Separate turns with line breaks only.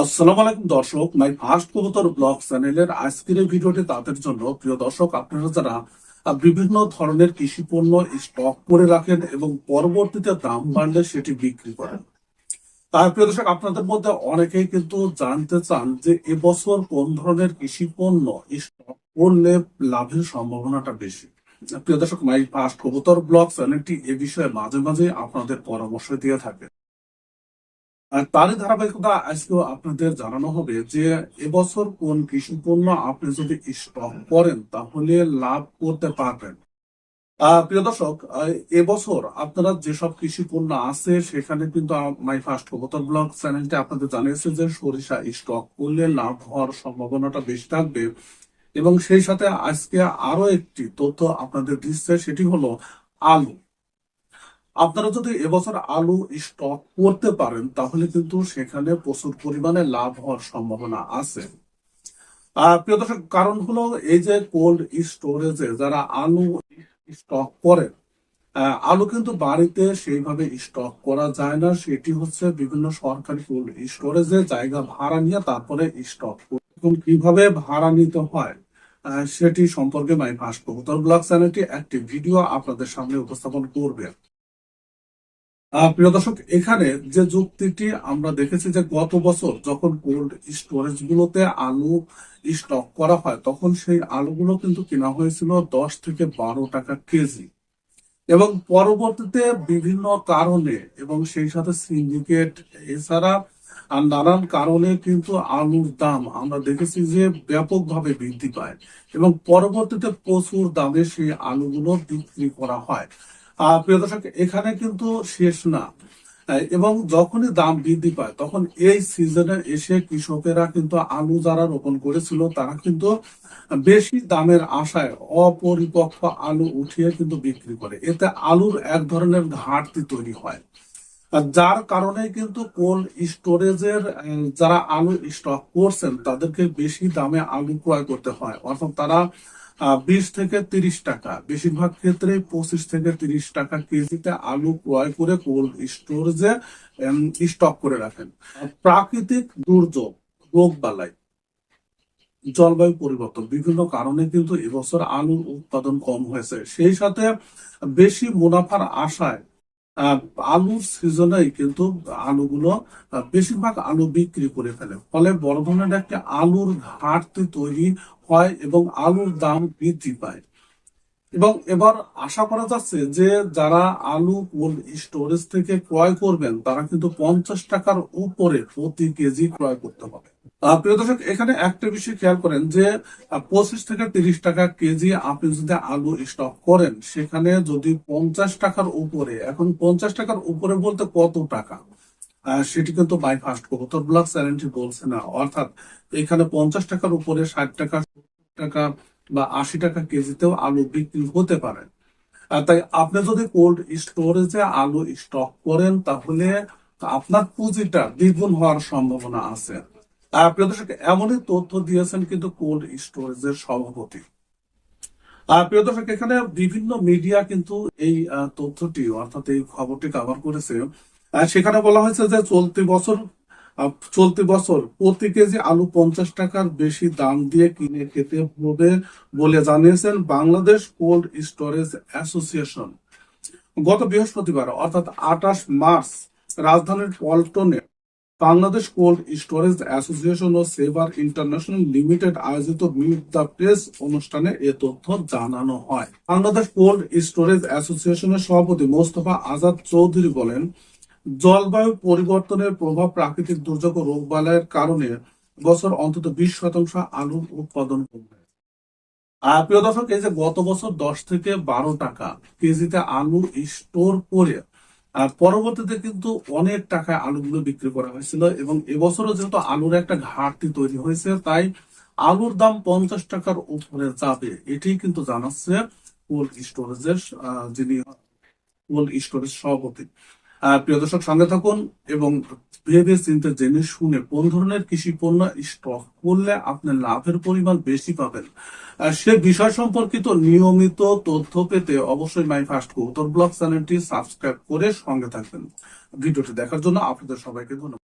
আসসালামু আলাইকুম দর্শক মাই ফার্স্ট কবুতর ব্লগ চ্যানেলের আজকের ভিডিওটি তাদের জন্য। প্রিয় দর্শক, আপনারা যারা বিভিন্ন ধরনের কৃষি পণ্য স্টক করে রাখেন এবং পরবর্তীতে দাম বাড়লে সেটি বিক্রি করেন। তার প্রিয় দর্শক, আপনাদের মধ্যে অনেকেই কিন্তু জানতে চান যে এবছর কোন ধরনের কৃষি পণ্য স্টক করলে লাভের সম্ভাবনাটা বেশি। প্রিয় দর্শক মাই ফার্স্ট কবুতর ব্লগ চ্যানেলটি এ বিষয়ে মাঝে মাঝে আপনাদের পরামর্শ দিয়ে থাকে। তারই ধারাবাহিকতা আজকেও আপনাদের জানানো হবে যে এবছর কোন কৃষি পণ্য আপনি যদি স্টক করেন, তাহলে লাভ করতে পারবেন। প্রিয় দর্শক এবছর আপনারা যেসব কৃষি পণ্য আছে, সেখানে কিন্তু মাই ফার্স্ট কবুতর ব্লগ চ্যানেলটি আপনাদের জানিয়েছে যে সরিষা স্টক করলে লাভ হওয়ার সম্ভাবনাটা বেশি থাকবে। এবং সেই সাথে আজকে আরও একটি তথ্য আপনাদের দিচ্ছে, সেটি হলো আলু। আপনারা যদি এবছর আলু স্টক করতে পারেন তাহলে কিন্তু সেখানে প্রচুর পরিমাণে লাভ হওয়ার সম্ভাবনা আছে। প্রিয় দর্শক কারণ হলো এই যে কোল্ড স্টোরেজে যারা আলু স্টক আহ, আলু কিন্তু বাড়িতে সেইভাবে স্টক করা যায় না। সেটি হচ্ছে বিভিন্ন সরকারি কোল্ড স্টোরেজে জায়গা ভাড়া নিয়ে তারপরে স্টক এবং কীভাবে ভাড়া নিতে হয় সেটি সম্পর্কে মাই ফার্স্ট কবুতর ব্লগ চ্যানেলটি একটি ভিডিও আপনাদের সামনে উপস্থাপন করবে। প্রিয় দর্শক, এখানে যে যুক্তিটি আমরা দেখেছি যে গত বছর যখন কোল্ড স্টোরেজ গুলোতে আলু স্টক করা হয়, তখন সেই আলুগুলো কিন্তু কেনা হয়েছিল দশ থেকে বারো টাকা কেজি। এবং পরবর্তীতে বিভিন্ন কারণে এবং সেই সাথে সিন্ডিকেট এছাড়া আর নানান কারণে কিন্তু আলুর দাম আমরা দেখেছি যে ব্যাপকভাবে বৃদ্ধি পায় এবং পরবর্তীতে প্রচুর দামে সেই আলুগুলো বিক্রি করা হয়। প্রিয় দর্শক, এখানে কিন্তু শেষ না। এবং যখনই দাম বৃদ্ধি পায়, তখন এই সিজনে এসে কৃষকেরা কিন্তু আলু যারা রোপণ করেছিল, তারা কিন্তু বেশি দামের আশায় অপরিপক্ক আলু উঠিয়ে কিন্তু বিক্রি করে। এতে আলুর এক ধরনের ঘাটতি তৈরি হয়। যার কারণে কিন্তু কোল্ড স্টোরেজের যারা আলু স্টক করছেন, তাদেরকে বেশি দামে আলু ক্রয় করতে হয়। অর্থাৎ তারা বিশ থেকে তিরিশ টাকা। বেশিরভাগ ক্ষেত্রে পঁচিশ থেকে তিরিশ টাকা কেজিতে আলু ক্রয় করে কোল্ড স্টোরেজে স্টক করে রাখেন। প্রাকৃতিক দুর্যোগ, রোগ বালাই, জলবায়ু পরিবর্তন বিভিন্ন কারণে কিন্তু এবছর আলুর উৎপাদন কম হয়েছে। সেই সাথে বেশি মুনাফার আশায় আলুর সিজনে কিন্তু আলুগুলো বেশিরভাগ আলু বিক্রি করে ফেলে। ফলে বড় ধরনের একটা আলুর ঘাটতি তৈরি হয় এবং আলুর দাম বৃদ্ধি পায়। এবং এবার আশা করা যাচ্ছে যে যারা আলু কোল্ড স্টোরেজ থেকে ক্রয় করবেন, তারা কিন্তু পঞ্চাশ টাকার উপরে প্রতি কেজি ক্রয় করতে হবে প্রিয় দর্শক, এখানে একটা বিষয় খেয়াল করেন যে পঁচিশ থেকে তিরিশ টাকা কেজি আপনি যদি আলু স্টক করেন, সেখানে যদি পঞ্চাশ টাকার উপরে, এখন পঞ্চাশ টাকার উপরে বলতে কত টাকা? সেটি কিন্তু বাই ফার্স্ট কবুতর ব্লক চ্যানেলটি বলছে না, অর্থাৎ এখানে পঞ্চাশ টাকার উপরে ষাট টাকা টাকা বা আশি টাকা কেজিতেও আলু বিক্রি হতে পারে। তাই আপনি যদি কোল্ড স্টোরেজে আলু স্টক করেন, তাহলে আপনার পুঁজিটা দ্বিগুণ হওয়ার সম্ভাবনা আছে। প্রিয় দর্শক, এমনই তথ্য দিয়েছেন কিন্তু কোল্ড স্টোরেজের সভাপতি। প্রিয় দর্শক, এখানে বিভিন্ন মিডিয়া কিন্তু এই তথ্যটি অর্থাৎ এই খবরটি কভার করেছে। সেখানে বলা হয়েছে যে চলতি বছর চলতি বছর প্রতি কেজি আলু পঞ্চাশ টাকার বেশি দাম দিয়ে কিনে খেতে হবে বলে জানিয়েছেন বাংলাদেশ কোল্ড স্টোরেজ অ্যাসোসিয়েশন। গত বৃহস্পতিবার, অর্থাৎ আঠাশ মার্চ, রাজধানীর পল্টনে বাংলাদেশ কোল্ড স্টোরেজ অ্যাসোসিয়েশন ও সেভার ইন্টারন্যাশনাল লিমিটেড আয়োজিত মিট দ্য প্রেস অনুষ্ঠানে এ তথ্য জানানো হয়। বাংলাদেশ কোল্ড স্টোরেজ অ্যাসোসিয়েশনের সভাপতি মোস্তফা আজাদ চৌধুরী বলেন, জলবায়ু পরিবর্তনের প্রভাব প্রাকৃতিক দুর্যোগ ও রোগবালাইয়ের কারণে বছর অন্তত বিশ শতাংশ আলুর উৎপাদন কমবে আর প্রিয় দর্শক, এই যে গত বছর দশ থেকে বারো টাকা কেজিতে আলু স্টোর করে আর পরবর্তীতে কিন্তু অনেক টাকায় আলুগুলো বিক্রি করা হয়েছিল এবং এবছরও যেহেতু আলুর একটা ঘাটতি তৈরি হয়েছে, তাই আলুর দাম পঞ্চাশ টাকার উপরে যাবে। এটি কিন্তু জানাচ্ছে কোল্ড স্টোরেজের যিনি কোল্ড স্টোরেজ সভাপতি। প্রিয় দর্শক, সঙ্গে থাকুন এবং ভেবে চিন্তে জেনে শুনে কোন ধরনের কৃষি পণ্য স্টক করলে আপনি লাভের পরিমাণ বেশি পাবেন? সে বিষয় সম্পর্কিত নিয়মিত তথ্য পেতে অবশ্যই মাই ফার্স্ট কৌতর ব্লগ চ্যানেলটি সাবস্ক্রাইব করে সঙ্গে থাকবেন। ভিডিওটি দেখার জন্য আপনাদের সবাইকে ধন্যবাদ।